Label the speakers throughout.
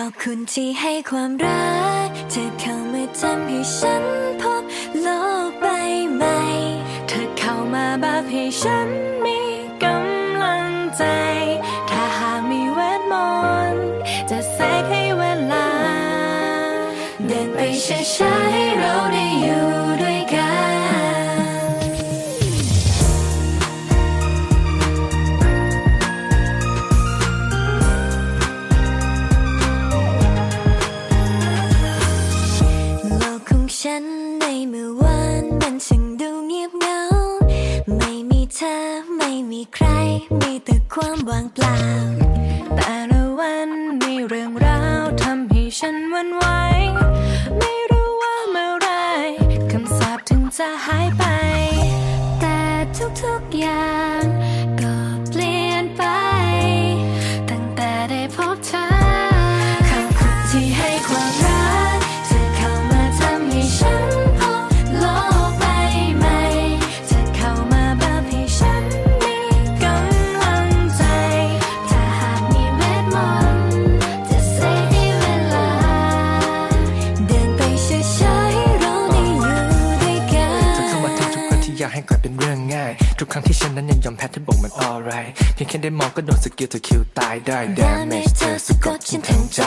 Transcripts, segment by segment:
Speaker 1: ขอบคุณที่ให้ความรัก เธอเข้ามาทำให้ฉันพบโลกใบใหม่ เธอเข้ามาแบบให้ฉันมีกำลังใจ ถ้าหากมีเวทมนต์จะแทรกให้เวลา เดินไปช้าๆให้เราได้อยู่ ฉันในเมื่อวานมันช่างดูเงียบเหงา ไม่มีเธอไม่มีใคร มีแต่ความว่างเปล่า แต่ละวันมีเรื่องราวทำให้ฉันหวันไหว ไม่รู้ว่าเมื่อไรคำสาปถึงจะหายไป แต่ทุกๆอย่าง
Speaker 2: อยากให้กลายเป็นเรื่องง่าย ทุกครั้งที่ฉันนั้นยังยอมแพ้เธอบอกมัน alright เพียงแค่ได้มองก็โดนสกิลเธอคิวตายได้ damage เธอสะกดฉันทั้งใจ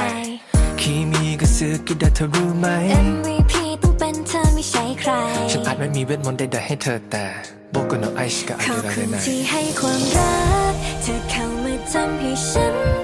Speaker 2: คีมีก็ซื้อกินได้เธอรู้ไหม
Speaker 1: MVP ต้องเป็นเธอไม่ใช่ใคร
Speaker 2: ฉันอาจไม่มีเวทมนต์ใดๆให้เธอแต่โบกโนไอชกะ
Speaker 1: ข
Speaker 2: อะ
Speaker 1: อบ
Speaker 2: ไร
Speaker 1: คุณ
Speaker 2: ได้
Speaker 1: ที่ให้ความรัก เธอเข้ามาทำให้ฉัน